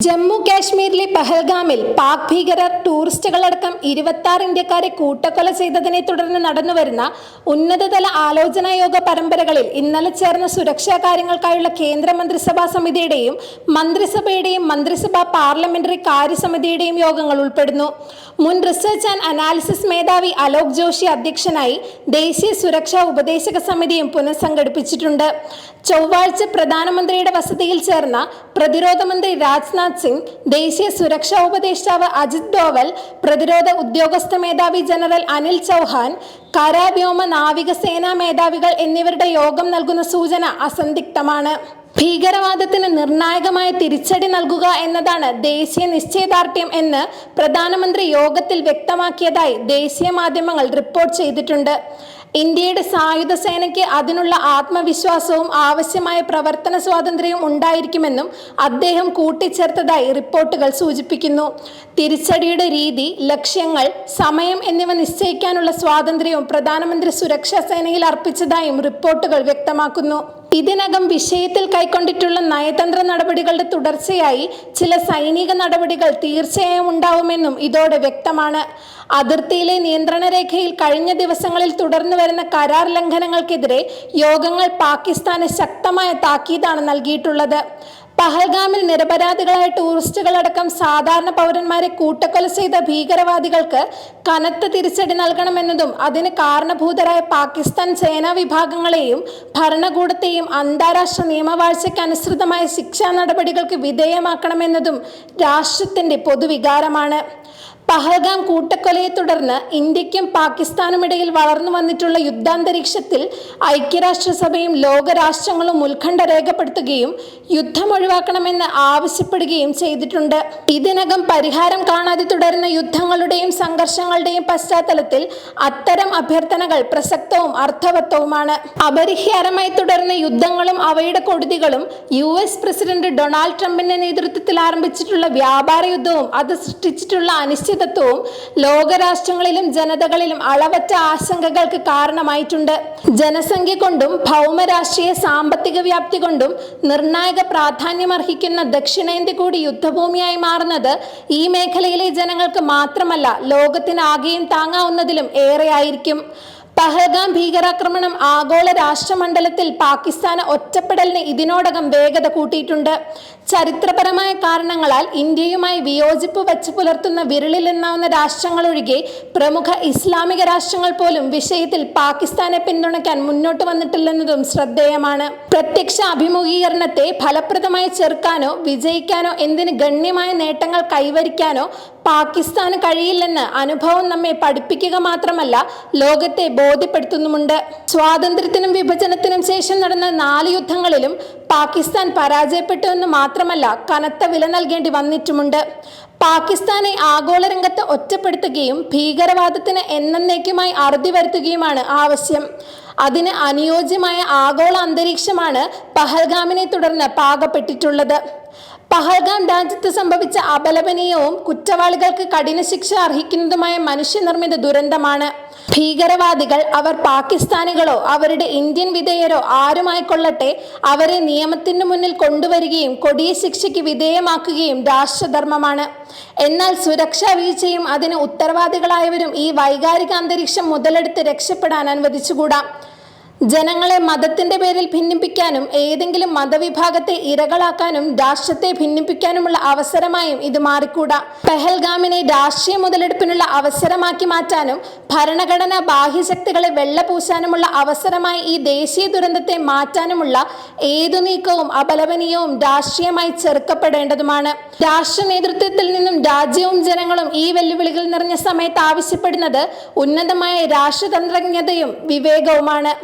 ജമ്മു കാശ്മീരിലെ പഹൽഗാമിൽ പാക് ഭീകരർ ടൂറിസ്റ്റുകളടക്കം ഇരുപത്തി ഇന്ത്യക്കാരെ കൂട്ടക്കൊല ചെയ്തതിനെ തുടർന്ന് നടന്നുവരുന്ന ഉന്നതതല ആലോചനാ യോഗ പരമ്പരകളിൽ ഇന്നലെ ചേർന്ന സുരക്ഷാ കാര്യങ്ങൾക്കായുള്ള കേന്ദ്ര മന്ത്രിസഭാ സമിതിയുടെയും മന്ത്രിസഭയുടെയും മന്ത്രിസഭാ പാർലമെന്ററി കാര്യസമിതിയുടെയും യോഗങ്ങൾ ഉൾപ്പെടുന്നു. മുൻ റിസർച്ച് ആൻഡ് അനാലിസിസ് മേധാവി അലോക് ജോഷി അധ്യക്ഷനായി ദേശീയ സുരക്ഷാ ഉപദേശക സമിതിയും പുനഃസംഘടിപ്പിച്ചിട്ടുണ്ട്. ചൊവ്വാഴ്ച പ്രധാനമന്ത്രിയുടെ വസതിയിൽ ചേർന്ന പ്രതിരോധ മന്ത്രി രാജ്നാഥ് സിംഗ് ദേശീയ സുരക്ഷാ ഉപദേഷ്ടാവ് അജിത് ഡോവൽ പ്രതിരോധ ഉദ്യോഗസ്ഥ മേധാവി ജനറൽ അനിൽ ചൗഹാൻ കര വ്യോമ നാവികസേനാ മേധാവികൾ എന്നിവരുടെ യോഗം നൽകുന്ന സൂചന അസന്ദിഗ്ധമാണ് ഭീകരവാദത്തിന് നിർണായകമായ തിരിച്ചടി നൽകുക എന്നതാണ് ദേശീയ നിശ്ചയദാർഢ്യം എന്ന് പ്രധാനമന്ത്രി യോഗത്തിൽ വ്യക്തമാക്കിയതായി ദേശീയ മാധ്യമങ്ങൾ റിപ്പോർട്ട് ചെയ്തിട്ടുണ്ട്. ഇന്ത്യയുടെ സായുധ സേനയ്ക്ക് അതിനുള്ള ആത്മവിശ്വാസവും ആവശ്യമായ പ്രവർത്തന സ്വാതന്ത്ര്യവും ഉണ്ടായിരിക്കുമെന്നും അദ്ദേഹം കൂട്ടിച്ചേർത്തതായി റിപ്പോർട്ടുകൾ സൂചിപ്പിക്കുന്നു. തിരിച്ചടിയുടെ രീതി ലക്ഷ്യങ്ങൾ സമയം എന്നിവ നിശ്ചയിക്കാനുള്ള സ്വാതന്ത്ര്യവും പ്രധാനമന്ത്രി സുരക്ഷാ സേനയിൽ അർപ്പിച്ചതായും റിപ്പോർട്ടുകൾ വ്യക്തമാക്കുന്നു. ഇതിനകം വിഷയത്തിൽ കൈക്കൊണ്ടിട്ടുള്ള നയതന്ത്ര നടപടികളുടെ തുടർച്ചയായി ചില സൈനിക നടപടികൾ തീർച്ചയായും ഉണ്ടാവുമെന്നും ഇതോടെ വ്യക്തമാണ്. അതിർത്തിയിലെ നിയന്ത്രണ രേഖയിൽ കഴിഞ്ഞ ദിവസങ്ങളിൽ തുടർന്നു വരുന്ന കരാർ ലംഘനങ്ങൾക്കെതിരെ യോഗങ്ങൾ പാകിസ്ഥാന് ശക്തമായ താക്കീതാണ് നൽകിയിട്ടുള്ളത്. പഹൽഗാമിൽ നിരപരാധികളായ ടൂറിസ്റ്റുകളടക്കം സാധാരണ പൗരന്മാരെ കൂട്ടക്കൊല ചെയ്ത ഭീകരവാദികൾക്ക് കനത്ത തിരിച്ചടി നൽകണമെന്നതും അതിന് കാരണഭൂതരായ പാകിസ്ഥാൻ സേനാ വിഭാഗങ്ങളെയും ഭരണകൂടത്തെയും അന്താരാഷ്ട്ര നിയമവാഴ്ചയ്ക്ക് അനുസൃതമായ ശിക്ഷാ നടപടികൾക്ക് വിധേയമാക്കണമെന്നതും രാഷ്ട്രത്തിന്റെ പൊതുവികാരമാണ്. പഹൽഗാം കൂട്ടക്കൊലയെ തുടർന്ന് ഇന്ത്യക്കും പാകിസ്ഥാനുമിടയിൽ വളർന്നു വന്നിട്ടുള്ള യുദ്ധാന്തരീക്ഷത്തിൽ ഐക്യരാഷ്ട്രസഭയും ലോകരാഷ്ട്രങ്ങളും ഉത്കണ്ഠ രേഖപ്പെടുത്തുകയും യുദ്ധം ഒഴിവാക്കണമെന്ന് ആവശ്യപ്പെടുകയും ചെയ്തിട്ടുണ്ട്. ഇതിനകം പരിഹാരം കാണാതെ തുടരുന്ന യുദ്ധങ്ങളുടെയും സംഘർഷങ്ങളുടെയും പശ്ചാത്തലത്തിൽ അത്തരം അഭ്യർത്ഥനകൾ പ്രസക്തവും അർത്ഥവത്വവുമാണ് അപരിഹാരമായി തുടരുന്ന യുദ്ധങ്ങളും അവയുടെ കൊടുതികളും യു എസ് പ്രസിഡന്റ് ഡൊണാൾഡ് ട്രംപിന്റെ നേതൃത്വത്തിൽ ആരംഭിച്ചിട്ടുള്ള വ്യാപാര യുദ്ധവും അത് സൃഷ്ടിച്ചിട്ടുള്ള അനിശ്ചിതത്വവും ലോകരാഷ്ട്രങ്ങളിലും ജനതകളിലും അളവറ്റ ആശങ്കകൾക്ക് കാരണമായിട്ടുണ്ട്. ജനസംഖ്യ കൊണ്ടും ഭൗമരാഷ്ട്രീയ സാമ്പത്തിക വ്യാപ്തി കൊണ്ടും നിർണായക പ്രാധാന്യമർഹിക്കുന്ന ദക്ഷിണേന്ത്യ കൂടി യുദ്ധഭൂമിയായി മാറുന്നത് ഈ മേഖലയിലെ ജനങ്ങൾക്ക് മാത്രമല്ല ലോകത്തിനാകെയും താങ്ങാവുന്നതിലും ഏറെയായിരിക്കും. പഹൽഗാം ഭീകരാക്രമണം ആഗോള രാഷ്ട്രമണ്ഡലത്തിൽ പാകിസ്ഥാന് ഒറ്റപ്പെടലിന് ഇതിനോടകം വേഗത കൂട്ടിയിട്ടുണ്ട്. ചരിത്രപരമായ കാരണങ്ങളാൽ ഇന്ത്യയുമായി വിയോജിപ്പ് വച്ചു പുലർത്തുന്ന വിരളിലെണ്ണാവുന്ന രാഷ്ട്രങ്ങളൊഴികെ പ്രമുഖ ഇസ്ലാമിക രാഷ്ട്രങ്ങൾ പോലും വിഷയത്തിൽ പാകിസ്ഥാനെ പിന്തുണയ്ക്കാൻ മുന്നോട്ട് വന്നിട്ടില്ലെന്നതും ശ്രദ്ധേയമാണ്. പ്രത്യക്ഷ അഭിമുഖീകരണത്തെ ഫലപ്രദമായി ചെറുക്കാനോ വിജയിക്കാനോ എന്തിന് ഗണ്യമായ നേട്ടങ്ങൾ കൈവരിക്കാനോ പാകിസ്ഥാന് കഴിയില്ലെന്ന് അനുഭവം നമ്മെ പഠിപ്പിക്കുക മാത്രമല്ല ലോകത്തെ ബോധ്യപ്പെടുത്തുന്നുമുണ്ട്. സ്വാതന്ത്ര്യത്തിനും വിഭജനത്തിനും ശേഷം നടന്ന നാല് യുദ്ധങ്ങളിലും പാകിസ്ഥാൻ പരാജയപ്പെട്ടു എന്ന് മാത്രമല്ല കനത്ത വില നൽകേണ്ടി വന്നിട്ടുമുണ്ട്. പാകിസ്ഥാനെ ആഗോള രംഗത്ത് ഒറ്റപ്പെടുത്തുകയും ഭീകരവാദത്തിന് എന്നേക്കുമായി അറുതി വരുത്തുകയുമാണ് ആവശ്യം. അതിന് അനുയോജ്യമായ ആഗോള അന്തരീക്ഷമാണ് പഹൽഗാമിനെ തുടർന്ന് പാകപ്പെട്ടിട്ടുള്ളത്. പഹൽഗാം രാജ്യത്ത് സംഭവിച്ച അപലപനീയവും കുറ്റവാളികൾക്ക് കഠിന ശിക്ഷ അർഹിക്കുന്നതുമായ മനുഷ്യനിർമ്മിത ദുരന്തമാണ്. ഭീകരവാദികൾ അവർ പാകിസ്ഥാനികളോ അവരുടെ ഇന്ത്യൻ വിധേയരോ ആരുമായിക്കൊള്ളട്ടെ അവരെ നിയമത്തിന് മുന്നിൽ കൊണ്ടുവരികയും കൊടിയ ശിക്ഷയ്ക്ക് വിധേയമാക്കുകയും രാഷ്ട്രധർമ്മമാണ്. എന്നാൽ സുരക്ഷാ വീഴ്ചയും അതിന് ഉത്തരവാദികളായവരും ഈ വൈകാരിക അന്തരീക്ഷം മുതലെടുത്ത് രക്ഷപ്പെടാൻ അനുവദിച്ചുകൂടാ. ജനങ്ങളെ മതത്തിന്റെ പേരിൽ ഭിന്നിപ്പിക്കാനും ഏതെങ്കിലും മതവിഭാഗത്തെ ഇരകളാക്കാനും രാഷ്ട്രത്തെ ഭിന്നിപ്പിക്കാനുമുള്ള അവസരമായും ഇത് മാറിക്കൂടാ. പെഹൽഗാമിനെ രാഷ്ട്രീയ മുതലെടുപ്പിനുള്ള അവസരമാക്കി മാറ്റാനും ഭരണഘടന ബാഹ്യശക്തികളെ വെള്ളപൂശാനുമുള്ള അവസരമായി ഈ ദേശീയ ദുരന്തത്തെ മാറ്റാനുമുള്ള ഏതു നീക്കവും അപലപനീയവും രാഷ്ട്രീയമായി ചെറുക്കപ്പെടേണ്ടതുമാണ്. രാഷ്ട്ര നേതൃത്വത്തിൽ നിന്നും രാജ്യവും ജനങ്ങളും ഈ വെല്ലുവിളികൾ നിറഞ്ഞ സമയത്ത് ആവശ്യപ്പെടുന്നത് ഉന്നതമായ രാഷ്ട്രതന്ത്രജ്ഞതയും വിവേകവുമാണ്.